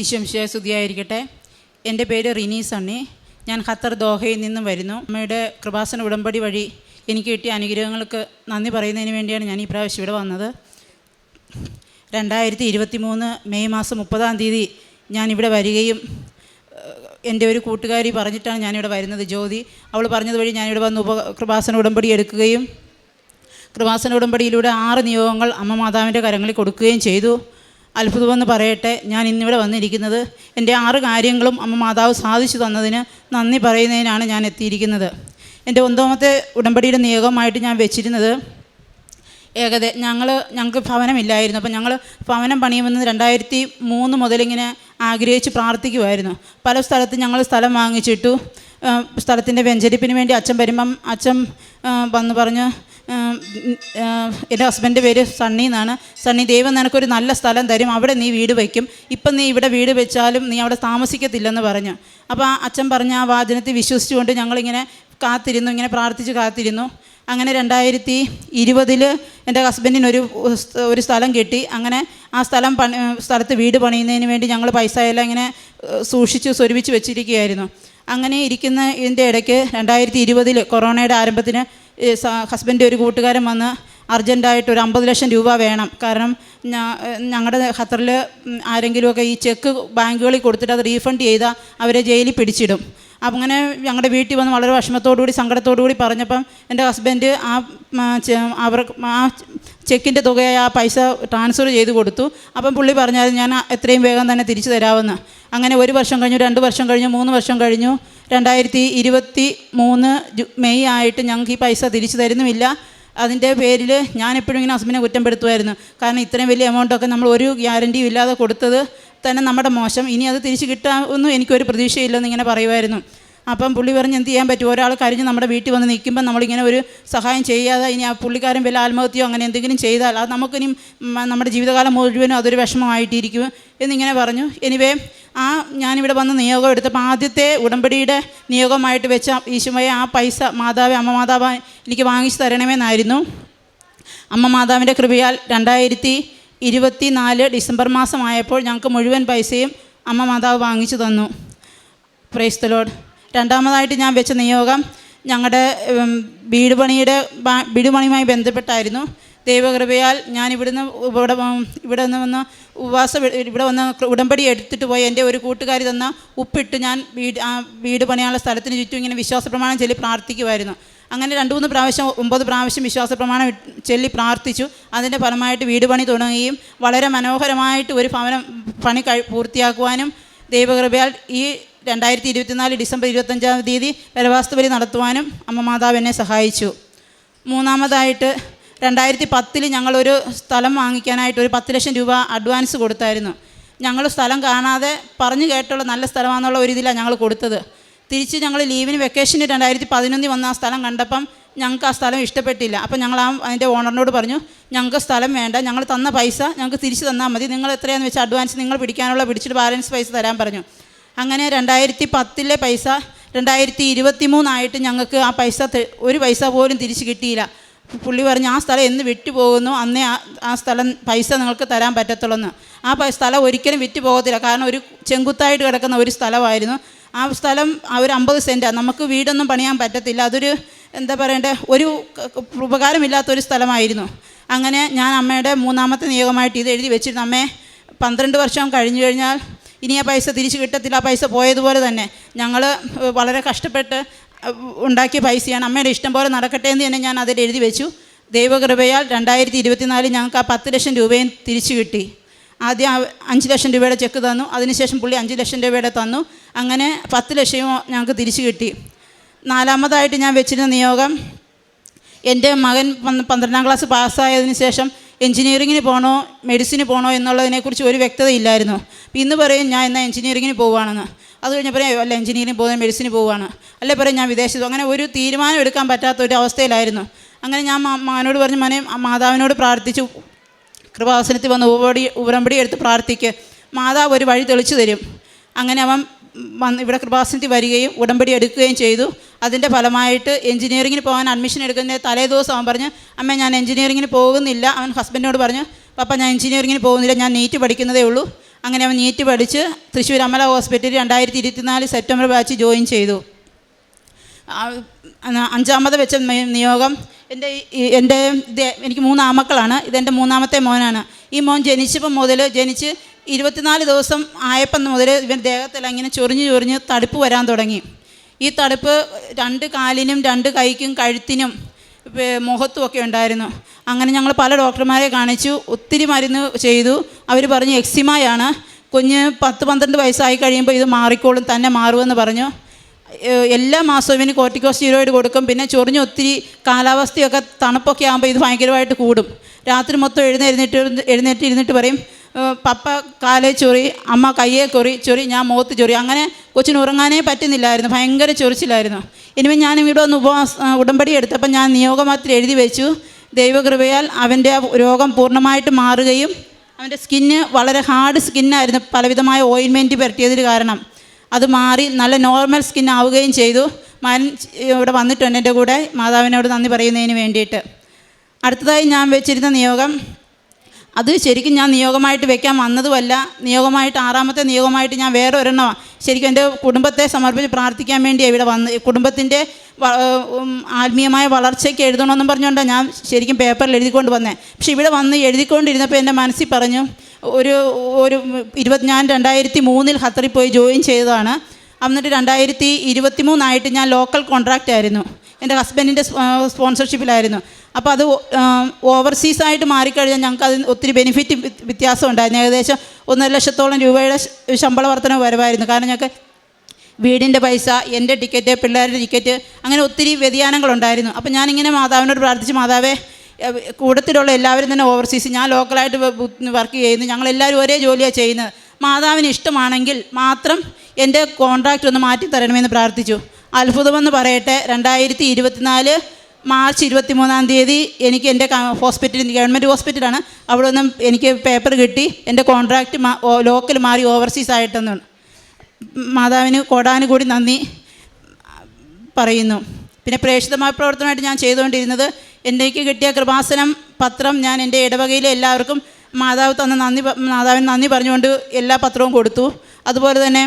ഈശംശയ സ്തുതിയായിരിക്കട്ടെ. എന്റെ പേര് റിനി സണ്ണി. ഞാൻ ഖത്തർ ദോഹയിൽ നിന്നും വരുന്നു. അമ്മയുടെ കൃപാസന ഉടമ്പടി വഴി എനിക്ക് കിട്ടിയ അനുഗ്രഹങ്ങൾക്ക് നന്ദി പറയുന്നതിന് വേണ്ടിയാണ് ഞാൻ ഈ പ്രാവശ്യം ഇവിടെ വന്നത്. രണ്ടായിരത്തി ഇരുപത്തി മൂന്ന് മെയ് മാസം മുപ്പതാം തീയതി ഞാൻ ഇവിടെ വരികയും എന്റെ ഒരു കൂട്ടുകാരി പറഞ്ഞിട്ടാണ് ഞാനിവിടെ വരുന്നത് ജ്യോതി. അവൾ പറഞ്ഞത് വഴി ഞാനിവിടെ വന്ന് ഉപ കൃപാസന ഉടമ്പടി എടുക്കുകയും കൃപാസന ഉടമ്പടിയിലൂടെ ആറ് നിയോഗങ്ങൾ അമ്മ മാതാവിന്റെ കരങ്ങളിൽ കൊടുക്കുകയും ചെയ്തു. അത്ഭുതമെന്ന് പറയട്ടെ. ഞാൻ ഇന്നിവിടെ വന്നിരിക്കുന്നത് എന്റെ ആറ് കാര്യങ്ങളും അമ്മ മാതാവ് സാധിച്ചു തന്നതിന് നന്ദി പറയുന്നതിനാണ് ഞാൻ എത്തിയിരിക്കുന്നത്. എന്റെ ഒന്നാമത്തെ ഉടമ്പടിയുടെ നിയോഗമായിട്ട് ഞാൻ വെച്ചിരുന്നത് ഏകദേ ഞങ്ങൾ ഞങ്ങൾക്ക് ഭവനമില്ലായിരുന്നു. അപ്പം ഞങ്ങൾ ഭവനം പണിയുമെന്ന് രണ്ടായിരത്തി മൂന്ന് മുതലിങ്ങനെ ആഗ്രഹിച്ച് പ്രാർത്ഥിക്കുമായിരുന്നു പല സ്ഥലത്ത് ഞങ്ങൾ സ്ഥലം വാങ്ങിച്ചിട്ടു. സ്ഥലത്തിന്റെ വെഞ്ചരിപ്പിന് വേണ്ടി അച്ഛൻ വരുമ്പം അച്ഛൻ വന്ന് പറഞ്ഞ് എന്റെ ഹസ്ബൻഡ് പേര് സണ്ണി എന്നാണ്. സണ്ണി ദൈവം നിനക്കൊരു നല്ല സ്ഥലം തരും. അവിടെ നീ വീട് വയ്ക്കും. ഇപ്പം നീ ഇവിടെ വീട് വെച്ചാലും നീ അവിടെ താമസിക്കത്തില്ലെന്ന് പറഞ്ഞു. അപ്പോൾ ആ അച്ഛൻ പറഞ്ഞ ആ വാചനത്തിൽ വിശ്വസിച്ചുകൊണ്ട് ഞങ്ങളിങ്ങനെ കാത്തിരുന്നു ഇങ്ങനെ പ്രാർത്ഥിച്ച് കാത്തിരുന്നു. അങ്ങനെ രണ്ടായിരത്തി ഇരുപതിൽ എന്റെ ഹസ്ബൻഡിനൊരു സ്- ഒരു സ്ഥലം കിട്ടി. അങ്ങനെ ആ സ്ഥലം പണി സ്ഥലത്ത് വീട് പണിയുന്നതിന് വേണ്ടി ഞങ്ങൾ പൈസ എല്ലാം ഇങ്ങനെ സൂക്ഷിച്ച് സ്വരുവിച്ച് വെച്ചിരിക്കുകയായിരുന്നു. അങ്ങനെ ഇരിക്കുന്ന ഇതിന്റെ ഇടയ്ക്ക് രണ്ടായിരത്തി ഇരുപതിൽ കൊറോണയുടെ ആരംഭത്തിന് ഹസ്ബൻഡ് ഒരു കൂട്ടുകാരൻ വന്ന് അർജന്റായിട്ട് ഒരു അമ്പത് ലക്ഷം രൂപ വേണം. കാരണം ഞങ്ങളുടെ ഖത്തറിൽ ആരെങ്കിലുമൊക്കെ ഈ ചെക്ക് ബാങ്കുകളിൽ കൊടുത്തിട്ട് അത് റീഫണ്ട് ചെയ്താൽ അവരെ ജയിലിൽ പിടിച്ചിടും. അങ്ങനെ ഞങ്ങളുടെ വീട്ടിൽ വന്ന് വളരെ വിഷമത്തോടുകൂടി സങ്കടത്തോടുകൂടി പറഞ്ഞപ്പം എന്റെ ഹസ്ബൻഡ് ആ അവർക്ക് ആ ചെക്കിന്റെ തുകയായ ആ പൈസ ട്രാൻസ്ഫർ ചെയ്ത് കൊടുത്തു. അപ്പം പുള്ളി പറഞ്ഞാൽ ഞാൻ എത്രയും വേഗം തന്നെ തിരിച്ചു തരാമെന്ന്. അങ്ങനെ ഒരു വർഷം കഴിഞ്ഞു രണ്ട് വർഷം കഴിഞ്ഞു മൂന്ന് വർഷം കഴിഞ്ഞു. രണ്ടായിരത്തി ഇരുപത്തി മൂന്ന് മെയ് ആയിട്ട് ഞങ്ങൾക്ക് ഈ പൈസ തിരിച്ചു തരുന്നുമില്ല. അതിന്റെ പേരിൽ ഞാൻ എപ്പോഴും ഇങ്ങനെ ഹസ്ബൻഡിനെ കുറ്റപ്പെടുത്തുമായിരുന്നു കാരണം ഇത്രയും വലിയ എമൗണ്ടൊക്കെ നമ്മൾ ഒരു ഗ്യാരന്റിയും ഇല്ലാതെ കൊടുത്തത് തന്നെ നമ്മുടെ മോശം. ഇനി അത് തിരിച്ച് കിട്ടാമെന്നും എനിക്കൊരു പ്രതീക്ഷയില്ലെന്ന് ഇങ്ങനെ പറയുമായിരുന്നു. അപ്പം പുള്ളി പറഞ്ഞ് എന്ത് ചെയ്യാൻ പറ്റും? ഒരാൾ കരിഞ്ഞ് നമ്മുടെ വീട്ടിൽ വന്ന് നിൽക്കുമ്പോൾ നമ്മളിങ്ങനെ ഒരു സഹായം ചെയ്യാതെ ഇനി ആ പുള്ളിക്കാരൻ വല്ല ആത്മഹത്യയോ അങ്ങനെ എന്തെങ്കിലും ചെയ്താൽ അത് നമുക്കിനി നമ്മുടെ ജീവിതകാലം മുഴുവനും അതൊരു വിഷമമായിട്ടിരിക്കും എന്നിങ്ങനെ പറഞ്ഞു. എനിവേ ആ ഞാനിവിടെ വന്ന് നിയോഗം എടുത്തപ്പോൾ ആദ്യത്തെ ഉടമ്പടിയുടെ നിയോഗമായിട്ട് വെച്ച ഈശുമയെ ആ പൈസ മാതാവ് അമ്മ മാതാവ് എനിക്ക് വാങ്ങിച്ചു തരണമേന്നായിരുന്നു. അമ്മ മാതാവിന്റെ കൃപയാൽ രണ്ടായിരത്തി ഇരുപത്തി നാല് ഡിസംബർ മാസമായപ്പോൾ ഞങ്ങൾക്ക് മുഴുവൻ പൈസയും അമ്മ മാതാവ് വാങ്ങിച്ചു തന്നു. പ്രൈസ്തലോട് രണ്ടാമതായിട്ട് ഞാൻ വെച്ച നിയോഗം ഞങ്ങളുടെ വീട് പണിയുടെ വീട് പണിയുമായി ബന്ധപ്പെട്ടായിരുന്നു. ദൈവകൃപയാൽ ഞാൻ ഇവിടുന്ന് ഇവിടെ ഇവിടെ നിന്ന് വന്ന് ഉപവാസ ഇവിടെ വന്ന് ഉടമ്പടി എടുത്തിട്ട് പോയി. എന്റെ ഒരു കൂട്ടുകാരി തന്ന ഉപ്പിട്ട് ഞാൻ വീട് ആ വീട് പണിയാനുള്ള സ്ഥലത്തിന് ചുറ്റും ഇങ്ങനെ വിശ്വാസ പ്രമാണം ചൊല്ലി പ്രാർത്ഥിക്കുമായിരുന്നു അങ്ങനെ രണ്ട് മൂന്ന് പ്രാവശ്യം ഒമ്പത് പ്രാവശ്യം വിശ്വാസ പ്രമാണം ചൊല്ലി പ്രാർത്ഥിച്ചു. അതിന്റെ ഫലമായിട്ട് വീട് പണി തുടങ്ങുകയും വളരെ മനോഹരമായിട്ട് ഒരു ഭവനം പണി കഴി പൂർത്തിയാക്കുവാനും ദൈവകൃപയാൽ ഈ രണ്ടായിരത്തി ഇരുപത്തിനാല് ഡിസംബർ ഇരുപത്തഞ്ചാം തീയതി വരവാസ്തുബലി നടത്തുവാനും അമ്മ മാതാവ് എന്നെ സഹായിച്ചു. മൂന്നാമതായിട്ട് രണ്ടായിരത്തി പത്തിൽ ഞങ്ങളൊരു സ്ഥലം വാങ്ങിക്കാനായിട്ട് ഒരു പത്ത് ലക്ഷം രൂപ അഡ്വാൻസ് കൊടുത്തായിരുന്നു. ഞങ്ങൾ സ്ഥലം കാണാതെ പറഞ്ഞു കേട്ടുള്ള നല്ല സ്ഥലമാണെന്നുള്ള ഒരു ഇതിലാണ് ഞങ്ങൾ കൊടുത്തത്. തിരിച്ച് ഞങ്ങൾ ലീവിന് വെക്കേഷന് രണ്ടായിരത്തി പതിനൊന്നിൽ വന്ന ആ സ്ഥലം കണ്ടപ്പം ഞങ്ങൾക്ക് ആ സ്ഥലം ഇഷ്ടപ്പെട്ടില്ല. അപ്പം ഞങ്ങൾ ആ അതിന്റെ ഓണറിനോട് പറഞ്ഞു ഞങ്ങൾക്ക് സ്ഥലം വേണ്ട ഞങ്ങൾ തന്ന പൈസ ഞങ്ങൾക്ക് തിരിച്ച് തന്നാൽ മതി. നിങ്ങൾ എത്രയാണെന്ന് വെച്ചാൽ അഡ്വാൻസ് നിങ്ങൾ പിടിക്കാനുള്ള പിടിച്ചിട്ട് ബാലൻസ് പൈസ തരാൻ പറഞ്ഞു. അങ്ങനെ രണ്ടായിരത്തി പത്തിലെ പൈസ രണ്ടായിരത്തി ഇരുപത്തി മൂന്നായിട്ട് ഞങ്ങൾക്ക് ആ പൈസ ഒരു പൈസ പോലും തിരിച്ച് കിട്ടിയില്ല. പുള്ളി പറഞ്ഞു ആ സ്ഥലം എന്ന് വിറ്റുപോകുന്നു അന്നേ ആ ആ സ്ഥലം പൈസ നിങ്ങൾക്ക് തരാൻ പറ്റത്തുള്ളൂ ആ സ്ഥലം ഒരിക്കലും വിറ്റ് പോകത്തില്ല. കാരണം ഒരു ചെങ്കുത്തായിട്ട് കിടക്കുന്ന ഒരു സ്ഥലമായിരുന്നു. ആ സ്ഥലം ഒരു അമ്പത് സെന്റാണ് നമുക്ക് വീടൊന്നും പണിയാൻ പറ്റത്തില്ല. അതൊരു എന്താ പറയണ്ടേ ഒരു ഉപകാരമില്ലാത്തൊരു സ്ഥലമായിരുന്നു. അങ്ങനെ ഞാൻ അമ്മയുടെ മൂന്നാമത്തെ നിയോഗമായിട്ട് ഇത് എഴുതി വെച്ചിരുന്നു. അമ്മേ പന്ത്രണ്ട് വർഷം കഴിഞ്ഞു കഴിഞ്ഞാൽ ഇനി ആ പൈസ തിരിച്ചു കിട്ടത്തില്ല. ആ പൈസ പോയതുപോലെ തന്നെ. ഞങ്ങൾ വളരെ കഷ്ടപ്പെട്ട് ഉണ്ടാക്കിയ പൈസയാണ്. അമ്മയുടെ ഇഷ്ടം പോലെ നടക്കട്ടെ എന്ന് തന്നെ ഞാൻ അതിൽ എഴുതി വെച്ചു. ദൈവകൃപയാൽ രണ്ടായിരത്തി ഇരുപത്തിനാലിൽ ഞങ്ങൾക്ക് ആ പത്ത് ലക്ഷം രൂപയും തിരിച്ചു കിട്ടി. ആദ്യം അഞ്ച് ലക്ഷം രൂപയുടെ ചെക്ക് തന്നു. അതിനുശേഷം പുള്ളി അഞ്ച് ലക്ഷം രൂപയുടെ തന്നു. അങ്ങനെ പത്ത് ലക്ഷവും ഞങ്ങൾക്ക് തിരിച്ചു കിട്ടി. നാലാമതായിട്ട് ഞാൻ വെച്ചിരുന്ന നിയോഗം എന്റെ മകൻ പന്ത് പന്ത്രണ്ടാം ക്ലാസ് പാസ്സായതിനു ശേഷം എഞ്ചിനീയറിങ്ങിന് പോകണോ മെഡിസിന് പോകണോ എന്നുള്ളതിനെക്കുറിച്ച് ഒരു വ്യക്തത ഇല്ലായിരുന്നു ഇന്ന് പറയും ഞാൻ എന്നാൽ എഞ്ചിനീയറിങ്ങിന് പോവുകയാണെന്ന്. അത് കഴിഞ്ഞപ്പോൾ അല്ല എഞ്ചിനീയറിംഗ് പോകുന്നത് മെഡിസിന് പോവുകയാണ്. അല്ലെ പറയും ഞാൻ വിദേശത്ത് അങ്ങനെ ഒരു തീരുമാനം എടുക്കാൻ പറ്റാത്ത ഒരു അവസ്ഥയിലായിരുന്നു. അങ്ങനെ ഞാൻ മാനോട് പറഞ്ഞു മനെ മാതാവിനോട് പ്രാർത്ഥിച്ചു കൃപാസനത്തിൽ വന്ന് ഉപടി ഉപരമ്പടി എടുത്ത് പ്രാർത്ഥിക്ക്. മാതാവ് ഒരു വഴി തെളിച്ചു തരും. അങ്ങനെ അവൻ വന്ന് ഇവിടെ കൃപാസനത്തിൽ വരികയും ഉടമ്പടി എടുക്കുകയും ചെയ്തു. അതിന്റെ ഫലമായിട്ട് എഞ്ചിനീയറിങ്ങിന് പോകാൻ അഡ്മിഷൻ എടുക്കുന്ന തലേ ദിവസം അവൻ പറഞ്ഞു അമ്മ ഞാൻ എഞ്ചിനീയറിങ്ങിന് പോകുന്നില്ല. അവൻ ഹസ്ബൻഡിനോട് പറഞ്ഞു പപ്പ ഞാൻ എഞ്ചിനീയറിങ്ങിന് പോകുന്നില്ല ഞാൻ നീറ്റ് പഠിക്കുന്നതേ ഉള്ളൂ. അങ്ങനെ അവൻ നീറ്റ് പഠിച്ച് തൃശ്ശൂർ അമല ഹോസ്പിറ്റലിൽ രണ്ടായിരത്തി ഇരുപത്തിനാല് സെപ്റ്റംബർ ബാച്ച് ജോയിൻ ചെയ്തു. അഞ്ചാമത് വെച്ച നിയോഗം എന്റെ എന്റെ എനിക്ക് മൂന്ന് ആമക്കളാണ്. ഇതെന്റെ മൂന്നാമത്തെ മോനാണ്. ഈ മോൻ ജനിച്ചപ്പം മുതൽ ജനിച്ച് ഇരുപത്തിനാല് ദിവസം ആയപ്പം മുതൽ ഇവൻ ദേഹത്തിൽ അങ്ങനെ ചൊറിഞ്ഞ് ചൊറിഞ്ഞ് തടുപ്പ് വരാൻ തുടങ്ങി. ഈ തടുപ്പ് രണ്ട് കാലിനും രണ്ട് കൈക്കും കഴുത്തിനും മുഖത്തും ഒക്കെ ഉണ്ടായിരുന്നു. അങ്ങനെ ഞങ്ങൾ പല ഡോക്ടർമാരെ കാണിച്ചു ഒത്തിരി മരുന്ന് ചെയ്തു. അവർ പറഞ്ഞു എക്സിമയാണ്. കുഞ്ഞ് പത്ത് പന്ത്രണ്ട് വയസ്സായി കഴിയുമ്പോൾ ഇത് മാറിക്കോളും തന്നെ മാറുമെന്ന് പറഞ്ഞു. എല്ലാ മാസവും ഇവന് കോർട്ടിക്കോ കൊടുക്കും. പിന്നെ ചൊറിഞ്ഞ് ഒത്തിരി കാലാവസ്ഥയൊക്കെ തണുപ്പൊക്കെ ആകുമ്പോൾ ഇത് ഭയങ്കരമായിട്ട് കൂടും. രാത്രി മൊത്തം എഴുന്നേരുന്നിട്ട് എഴുന്നേറ്റ് ഇരുന്നിട്ട് പറയും പപ്പ കാലെ ചൊറി അമ്മ കയ്യെ കൊറി ചൊറി ഞാൻ മുഖത്ത് ചൊറി. അങ്ങനെ കൊച്ചിന് ഉറങ്ങാനേ പറ്റുന്നില്ലായിരുന്നു ഭയങ്കര ചൊറിച്ചിലായിരുന്നു. ഇനിമേ ഞാൻ ഇവിടെ ഒന്ന് ഉപവാസ ഉടമ്പടി എടുത്തപ്പോൾ ഞാൻ നിയോഗമാത്രം എഴുതി വെച്ചു. ദൈവകൃപയാൽ അവന്റെ രോഗം പൂർണമായിട്ട് മാറുകയും അവന്റെ സ്കിന്ന് വളരെ ഹാർഡ് സ്കിന്നായിരുന്നു പലവിധമായ ഓയിൻമെന്റ് പരട്ടിയതിന് കാരണം. അത് മാറി നല്ല നോർമൽ സ്കിൻ ആവുകയും ചെയ്തു. മകൻ ഇവിടെ വന്നിട്ടുണ്ട് എന്റെ കൂടെ. മാതാവിനോട് നന്ദി പറയുന്നതിന് വേണ്ടിയിട്ട്. അടുത്തതായി ഞാൻ വെച്ചിരുന്ന നിയോഗം. അത് ശരിക്കും ഞാൻ നിയോഗമായിട്ട് വെക്കാൻ വന്നതുമല്ല. നിയോഗമായിട്ട് ആറാമത്തെ നിയോഗമായിട്ട് ഞാൻ വേറെ ഒരെണ്ണമാണ് ശരിക്കും എന്റെ കുടുംബത്തെ സമർപ്പിച്ച് പ്രാർത്ഥിക്കാൻ വേണ്ടി ഇവിടെ വന്ന്. കുടുംബത്തിന്റെ ആത്മീയമായ വളർച്ചയ്ക്ക് എഴുതണമെന്നും പറഞ്ഞുകൊണ്ടാണ് ഞാൻ ശരിക്കും പേപ്പറിൽ എഴുതിക്കൊണ്ട് വന്നേ. പക്ഷേ ഇവിടെ വന്ന് എഴുതിക്കൊണ്ടിരുന്നപ്പോൾ എന്റെ മനസ്സിൽ പറഞ്ഞു ഒരു ഒരു ഇരുപത്തി ഞാൻ രണ്ടായിരത്തി മൂന്നിൽ ഖത്തറിൽ പോയി ജോയിൻ ചെയ്തതാണ്. എന്നിട്ട് രണ്ടായിരത്തി ഇരുപത്തി മൂന്നായിട്ട് ഞാൻ ലോക്കൽ കോൺട്രാക്റ്റ് ആയിരുന്നു. എന്റെ ഹസ്ബൻഡിന്റെ സ്പോൺസർഷിപ്പിലായിരുന്നു. അപ്പോൾ അത് ഓവർസീസ് ആയിട്ട് മാറിക്കഴിഞ്ഞാൽ ഞങ്ങൾക്ക് അതിന് ഒത്തിരി ബെനിഫിറ്റ് വ്യത്യാസം ഉണ്ടായിരുന്നു. ഏകദേശം ഒന്നര ലക്ഷത്തോളം രൂപയുടെ ശമ്പള വർധന വരവായിരുന്നു. കാരണം ഞങ്ങൾക്ക് വീടിന്റെ പൈസ എന്റെ ടിക്കറ്റ് പിള്ളേരുടെ ടിക്കറ്റ് അങ്ങനെ ഒത്തിരി വ്യതിയാനങ്ങളുണ്ടായിരുന്നു. അപ്പോൾ ഞാനിങ്ങനെ മാതാവിനോട് പ്രാർത്ഥിച്ച് മാതാവേ കൂട്ടത്തിലുള്ള എല്ലാവരും തന്നെ ഓവർസീസ് ഞാൻ ലോക്കലായിട്ട് വർക്ക് ചെയ്യുന്നു. ഞങ്ങളെല്ലാവരും ഒരേ ജോലിയാണ് ചെയ്യുന്നത്. മാതാവിന് ഇഷ്ടമാണെങ്കിൽ മാത്രം എന്റെ കോൺട്രാക്റ്റ് ഒന്ന് മാറ്റി തരണമെന്ന് പ്രാർത്ഥിച്ചു. അത്ഭുതമെന്ന് പറയട്ടെ രണ്ടായിരത്തി ഇരുപത്തിനാല് മാർച്ച് ഇരുപത്തി മൂന്നാം തീയതി എനിക്ക് എന്റെ ഹോസ്പിറ്റലിൽ ഗവൺമെന്റ് ഹോസ്പിറ്റലാണ് അവിടെ നിന്നും എനിക്ക് പേപ്പർ കിട്ടി. എന്റെ കോൺട്രാക്റ്റ് ലോക്കൽ മാറി ഓവർസീസ് ആയിട്ടെന്നാണ് മാതാവിന് കോടാനുകൂടി നന്ദി പറയുന്നു. പിന്നെ പ്രേക്ഷിതമായ പ്രവർത്തനമായിട്ട് ഞാൻ ചെയ്തുകൊണ്ടിരുന്നത് എന്റെക്ക് കിട്ടിയ കൃപാസനം പത്രം ഞാൻ എന്റെ ഇടവകയിലെ എല്ലാവർക്കും മാതാവ് തന്ന നന്ദി മാതാവിന് നന്ദി പറഞ്ഞുകൊണ്ട് എല്ലാ പത്രവും കൊടുത്തു. അതുപോലെ തന്നെ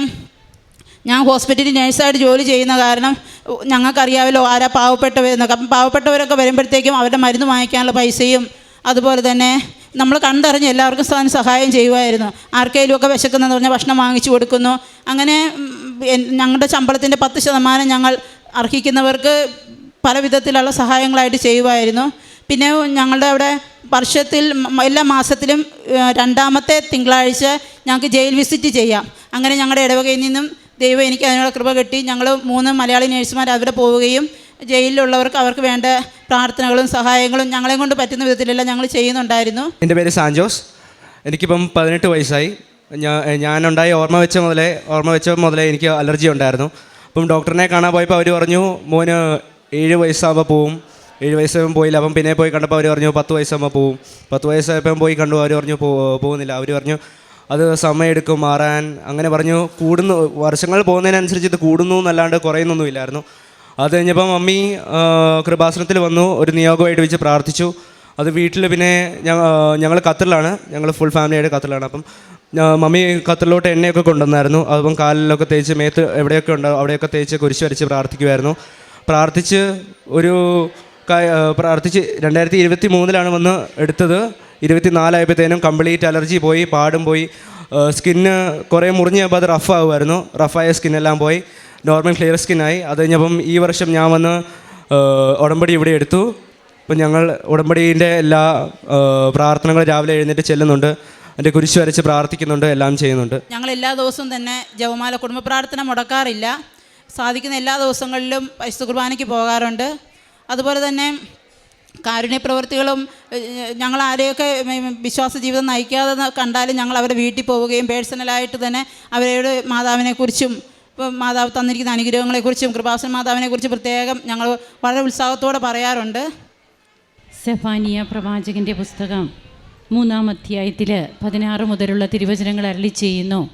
ഞാൻ ഹോസ്പിറ്റലിൽ നേഴ്സായിട്ട് ജോലി ചെയ്യുന്ന കാരണം ഞങ്ങൾക്കറിയാമല്ലോ ആരാ പാവപ്പെട്ടവരെന്നൊക്കെ. അപ്പം പാവപ്പെട്ടവരൊക്കെ വരുമ്പോഴത്തേക്കും അവരുടെ മരുന്ന് വാങ്ങിക്കാനുള്ള പൈസയും അതുപോലെ തന്നെ നമ്മൾ കണ്ടറിഞ്ഞ് എല്ലാവർക്കും സാധനം സഹായം ചെയ്യുമായിരുന്നു ആർക്കെങ്കിലുമൊക്കെ വിശക്കുന്നതെന്ന് പറഞ്ഞാൽ ഭക്ഷണം വാങ്ങിച്ചു കൊടുക്കുന്നു. അങ്ങനെ ഞങ്ങളുടെ ശമ്പളത്തിന്റെ പത്ത് ശതമാനം ഞങ്ങൾ അർഹിക്കുന്നവർക്ക് പല വിധത്തിലുള്ള സഹായങ്ങളായിട്ട് ചെയ്യുമായിരുന്നു പിന്നെ ഞങ്ങളുടെ അവിടെ വർഷത്തിൽ എല്ലാ മാസത്തിലും രണ്ടാമത്തെ തിങ്കളാഴ്ച ഞങ്ങൾക്ക് ജയിൽ വിസിറ്റ് ചെയ്യാം. അങ്ങനെ ഞങ്ങളുടെ ഇടവകയിൽ നിന്നും ദൈവം എനിക്ക് അതിനുള്ള കൃപ കിട്ടി ഞങ്ങൾ മൂന്ന് മലയാളി നേഴ്സുമാർ അവിടെ പോവുകയും ജയിലിലുള്ളവർക്ക് അവർക്ക് വേണ്ട പ്രാർത്ഥനകളും സഹായങ്ങളും ഞങ്ങളെ കൊണ്ട് പറ്റുന്ന വിധത്തിലല്ല ഞങ്ങൾ ചെയ്യുന്നുണ്ടായിരുന്നു. എന്റെ പേര് സാൻജോസ്. എനിക്കിപ്പം പതിനെട്ട് വയസ്സായി. ഞാൻ ഞാനുണ്ടായി ഓർമ്മ വെച്ച മുതലേ ഓർമ്മ വെച്ച മുതലേ എനിക്ക് അലർജി ഉണ്ടായിരുന്നു. അപ്പം ഡോക്ടറിനെ കാണാൻ പോയപ്പോൾ അവർ പറഞ്ഞു മോന് ഏഴ് വയസ്സാകുമ്പോൾ പോവും. ഏഴ് വയസ്സാകുമ്പോൾ പോയില്ല. അപ്പം പിന്നെ പോയി കണ്ടപ്പോൾ അവർ പറഞ്ഞു പത്ത് വയസ്സാകുമ്പോൾ പോവും. പത്ത് വയസ്സായപ്പം പോയി കണ്ടു. അവർ പറഞ്ഞു പോകുന്നില്ല. അവർ പറഞ്ഞു അത് സമയമെടുക്കും മാറാൻ. അങ്ങനെ പറഞ്ഞു കൂടുന്നു. വർഷങ്ങൾ പോകുന്നതിനനുസരിച്ച് ഇത് കൂടുന്നു എന്നല്ലാണ്ട് കുറയുന്നൊന്നുമില്ലായിരുന്നു അത് കഴിഞ്ഞപ്പം മമ്മി കൃപാസനത്തിൽ വന്നു ഒരു നിയോഗമായിട്ട് വെച്ച് പ്രാർത്ഥിച്ചു. അത് വീട്ടിൽ പിന്നെ ഞങ്ങൾ ഖത്തറിലാണ്. ഞങ്ങൾ ഫുൾ ഫാമിലിയായിട്ട് ഖത്തറിലാണ്. അപ്പം മമ്മി ഖത്തറിലോട്ട് എണ്ണയൊക്കെ കൊണ്ടുവന്നായിരുന്നു. അപ്പം കാലിലൊക്കെ തേച്ച് മേത്ത് എവിടെയൊക്കെ ഉണ്ടോ അവിടെയൊക്കെ തേച്ച് കുരിശ് വരച്ച് പ്രാർത്ഥിക്കുമായിരുന്നു പ്രാർത്ഥിച്ച് ഒരു പ്രാർത്ഥിച്ച് രണ്ടായിരത്തി ഇരുപത്തി മൂന്നിലാണ് വന്ന് എടുത്തത്. ഇരുപത്തി നാലായപ്പോഴത്തേനും കംപ്ലീറ്റ് അലർജി പോയി പാടും പോയി. സ്കിന്ന് കുറേ മുറിഞ്ഞപ്പോൾ അത് റഫ് ആകുമായിരുന്നു റഫായ സ്കിന്നെല്ലാം പോയി. നോർമൽ ക്ലിയർ സ്കിന്നായി അത് കഴിഞ്ഞപ്പം ഈ വർഷം ഞാൻ വന്ന് ഉടമ്പടി ഇവിടെ എടുത്തു. അപ്പം ഞങ്ങൾ ഉടമ്പടീന്റെ എല്ലാ പ്രാർത്ഥനകളും രാവിലെ എഴുന്നേറ്റ് ചെല്ലുന്നുണ്ട്. എന്റെ കുരിശ് വരച്ച് പ്രാർത്ഥിക്കുന്നുണ്ട് എല്ലാം ചെയ്യുന്നുണ്ട്. ഞങ്ങൾ എല്ലാ ദിവസവും തന്നെ ജവമാല കുടുംബ പ്രാർത്ഥന മുടക്കാറില്ല. സാധിക്കുന്ന എല്ലാ ദിവസങ്ങളിലും പരിശുദ്ധ കുർബാനയ്ക്ക് പോകാറുണ്ട്. അതുപോലെ തന്നെ കാരുണ്യ പ്രവൃത്തികളും ഞങ്ങൾ ആരെയൊക്കെ വിശ്വാസ ജീവിതം നയിക്കാതെ കണ്ടാലും ഞങ്ങൾ അവരുടെ വീട്ടിൽ പോവുകയും പേഴ്സണലായിട്ട് തന്നെ അവരോട് മാതാവിനെക്കുറിച്ചും മാതാവ് തന്നിരിക്കുന്ന അനുഗ്രഹങ്ങളെക്കുറിച്ചും കൃപാസൻ മാതാവിനെക്കുറിച്ച് പ്രത്യേകം ഞങ്ങൾ വളരെ ഉത്സാഹത്തോടെ പറയാറുണ്ട്. സെഫാനിയ പ്രവാചകന്റെ പുസ്തകം മൂന്നാം അധ്യായത്തിൽ പതിനാറ് മുതലുള്ള തിരുവചനങ്ങൾ അരളി ചെയ്യുന്നു.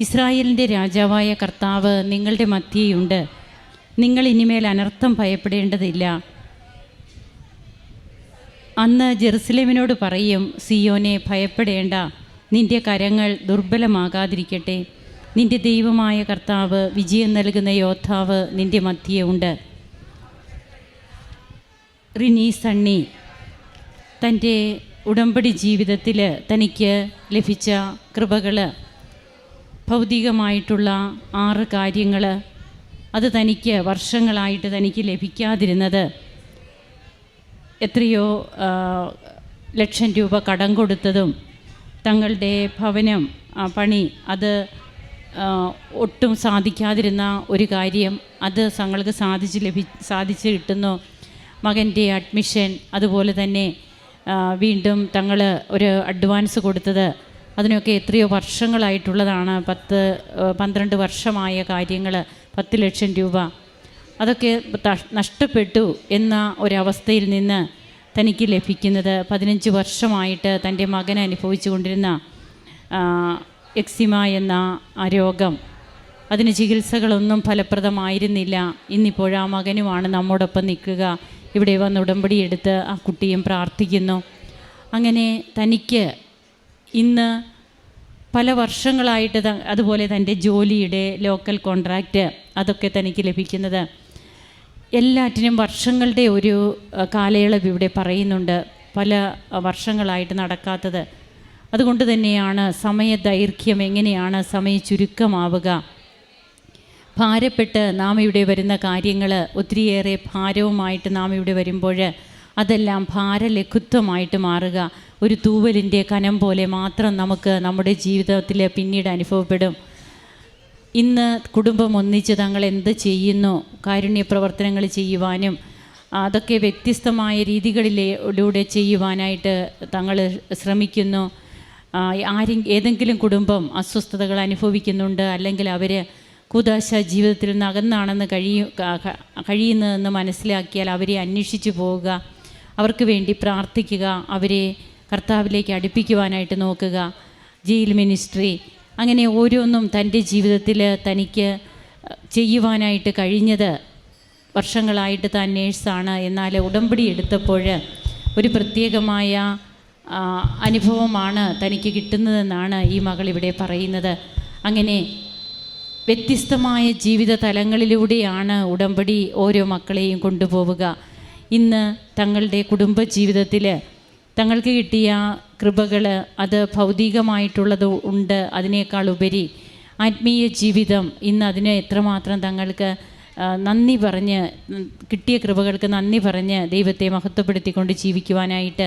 ഇസ്രായേലിന്റെ രാജാവായ കർത്താവ് നിങ്ങളുടെ മധ്യയുണ്ട്. നിങ്ങൾ ഇനിമേൽ അനർത്ഥം ഭയപ്പെടേണ്ടതില്ല. അന്ന് ജെറുസലേമിനോട് പറയും സിയോനെ ഭയപ്പെടേണ്ട. നിന്റെ കരങ്ങൾ ദുർബലമാകാതിരിക്കട്ടെ. നിന്റെ ദൈവമായ കർത്താവ് വിജയം നൽകുന്ന യോദ്ധാവ് നിന്റെ മധ്യേ ഉണ്ട്. റിനി സണ്ണി തന്റെ ഉടമ്പടി ജീവിതത്തിൽ തനിക്ക് ലഭിച്ച കൃപകൾ ഭൗതികമായിട്ടുള്ള ആറ് കാര്യങ്ങൾ അത് തനിക്ക് വർഷങ്ങളായിട്ട് തനിക്ക് ലഭിക്കാതിരുന്നത്. എത്രയോ ലക്ഷം രൂപ കടം കൊടുത്തതും തങ്ങളുടെ ഭവനം പണി അത് ഒട്ടും സാധിക്കാതിരുന്ന ഒരു കാര്യം അത് തങ്ങൾക്ക് സാധിച്ച് ലഭി സാധിച്ച് കിട്ടുന്നു. മകന്റെ അഡ്മിഷൻ അതുപോലെ തന്നെ വീണ്ടും തങ്ങൾ ഒരു അഡ്വാൻസ് കൊടുത്തത്. അതിനൊക്കെ എത്രയോ വർഷങ്ങളായിട്ടുള്ളതാണ്. പത്ത് പന്ത്രണ്ട് വർഷമായ കാര്യങ്ങൾ പത്ത് ലക്ഷം രൂപ. അതൊക്കെ നഷ്ടപ്പെട്ടു എന്ന ഒരവസ്ഥയിൽ നിന്ന് തനിക്ക് ലഭിക്കുന്നത് പതിനഞ്ച് വർഷമായിട്ട് തന്റെ മകൻ അനുഭവിച്ചു കൊണ്ടിരുന്ന എക്സിമ എന്ന ആ രോഗം. അതിന് ചികിത്സകളൊന്നും ഫലപ്രദമായിരുന്നില്ല. ഇന്നിപ്പോൾ ആ മകനുമാണ് നമ്മോടൊപ്പം നിൽക്കുക. ഇവിടെ വന്ന് ഉടമ്പടി എടുത്ത് ആ കുട്ടിയും പ്രാർത്ഥിക്കുന്നു. അങ്ങനെ തനിക്ക് ഇന്ന് പല വർഷങ്ങളായിട്ട് അതുപോലെ തന്റെ ജോലിയുടെ ലോക്കൽ കോൺട്രാക്റ്റ് അതൊക്കെ തനിക്ക് ലഭിക്കുന്നത്. എല്ലാറ്റിനും വർഷങ്ങളുടെ ഒരു കാലയളവ് ഇവിടെ പറയുന്നുണ്ട്. പല വർഷങ്ങളായിട്ട് നടക്കാത്തത്. അതുകൊണ്ട് തന്നെയാണ് സമയദൈർഘ്യം എങ്ങനെയാണ് സമയ ചുരുക്കമാവുക ഭാരപ്പെട്ട് നാം ഇവിടെ വരുന്ന കാര്യങ്ങൾ ഒത്തിരിയേറെ ഭാരവുമായിട്ട് നാം ഇവിടെ വരുമ്പോൾ അതെല്ലാം ഭാരലഘുത്വമായിട്ട് മാറുക. ഒരു തൂവലിന്റെ കനം പോലെ മാത്രം നമുക്ക് നമ്മുടെ ജീവിതത്തിൽ പിന്നീട് അനുഭവപ്പെടും. ഇന്ന് കുടുംബം ഒന്നിച്ച് തങ്ങൾ എന്ത് ചെയ്യുന്നു കാരുണ്യ പ്രവർത്തനങ്ങൾ ചെയ്യുവാനും അതൊക്കെ വ്യത്യസ്തമായ രീതികളിലൂടെ ചെയ്യുവാനായിട്ട് തങ്ങൾ ശ്രമിക്കുന്നു. ആരും ഏതെങ്കിലും കുടുംബം അസ്വസ്ഥതകൾ അനുഭവിക്കുന്നുണ്ട് അല്ലെങ്കിൽ അവർ കുദാശ ജീവിതത്തിൽ നിന്ന് അകന്നാണെന്ന് കഴിയും കഴിയുന്നതെന്ന് മനസ്സിലാക്കിയാൽ അവരെ അന്വേഷിച്ചു പോവുക അവർക്ക് വേണ്ടി പ്രാർത്ഥിക്കുക അവരെ കർത്താവിലേക്ക് അടുപ്പിക്കുവാനായിട്ട് നോക്കുക ജയിൽ മിനിസ്ട്രി അങ്ങനെ ഓരോന്നും തന്റെ ജീവിതത്തിൽ തനിക്ക് ചെയ്യുവാനായിട്ട് കഴിഞ്ഞത് വർഷങ്ങളായിട്ട് താൻ നേഴ്സാണ്. എന്നാൽ ഉടമ്പടി എടുത്തപ്പോൾ ഒരു പ്രത്യേകമായ അനുഭവമാണ് തനിക്ക് കിട്ടുന്നതെന്നാണ് ഈ മകൾ ഇവിടെ പറയുന്നത്. അങ്ങനെ വ്യത്യസ്തമായ ജീവിത തലങ്ങളിലൂടെയാണ് ഉടമ്പടി ഓരോ മക്കളെയും കൊണ്ടുപോവുക. ഇന്ന് തങ്ങളുടെ കുടുംബ ജീവിതത്തിൽ തങ്ങൾക്ക് കിട്ടിയ കൃപകൾ അത് ഭൗതികമായിട്ടുള്ളത് ഉണ്ട്. അതിനേക്കാൾ ഉപരി ആത്മീയ ജീവിതം ഇന്ന് അതിന് എത്രമാത്രം തങ്ങൾക്ക് നന്ദി പറഞ്ഞ് കിട്ടിയ കൃപകൾക്ക് നന്ദി പറഞ്ഞ് ദൈവത്തെ മഹത്വപ്പെടുത്തിക്കൊണ്ട് ജീവിക്കുവാനായിട്ട്